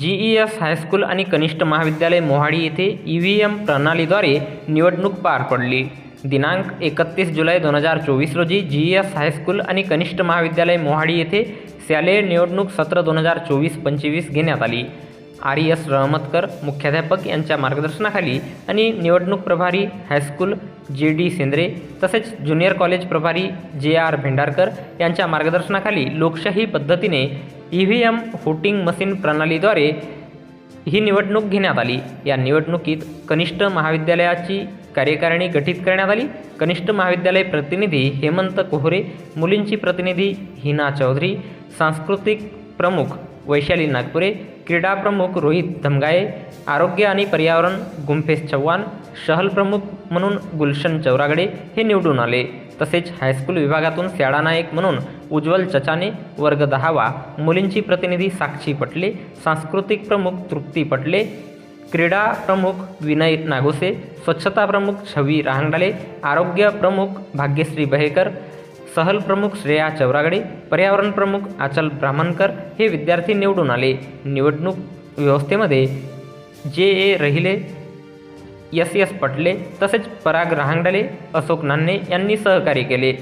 जी E S high school आणि कनिष्ठ महाविद्यालय मोहाडी येथे ई व्ही एम प्रणालीद्वारे निवडणूक पार पडली. दिनांक एकतीस जुलै दोन हजार चोवीस रोजी जी ई एस हायस्कूल आणि कनिष्ठ महाविद्यालय मोहाडी येथे शालेय निवडणूक सत्र दोन हजार चोवीस पंचवीस घेण्यात आली. आर ई एस रहमतकर मुख्याध्यापक यांच्या मार्गदर्शनाखाली आणि निवडणूक प्रभारी हायस्कूल जे डी सेंद्रे तसेच ज्युनियर कॉलेज प्रभारी जे आर भेंडारकर यांच्या मार्गदर्शनाखाली लोकशाही पद्धतीने E V M voting machine प्रणालीद्वारे ही निवडणूक घेण्यात आली. या निवडणुकीत कनिष्ठ महाविद्यालयाची कार्यकारिणी गठीत करण्यात आली. कनिष्ठ महाविद्यालय प्रतिनिधी हेमंत कोहरे मुलींची प्रतिनिधी हिना चौधरी सांस्कृतिक प्रमुख वैशाली नागपुरे क्रीडा प्रमुख रोहित धमगाये आरोग्य आणि पर्यावरण गुंफेश चव्हाण शहल प्रमुख म्हणून गुलशन चौरागडे हे निवडून आले. तसेच हायस्कूल विभागातून शाळा नायक म्हणून उज्ज्वल चचाने वर्ग दहावा मुलींची प्रतिनिधी साक्षी पटले सांस्कृतिक प्रमुख तृप्ती पटले क्रीडा प्रमुख विनय नागोसे स्वच्छता प्रमुख छवी रहांगडाले आरोग्य प्रमुख भाग्यश्री बहेकर सहल प्रमुख श्रेया चौरागडे पर्यावरण प्रमुख आचल ब्राह्मणकर हे विद्यार्थी निवडून आले. निवडणूक व्यवस्थेमध्ये जे ए रहिले एस एस पटले तसेच पराग रहांगडले अशोक नान्ने यांनी सहकार्य केले.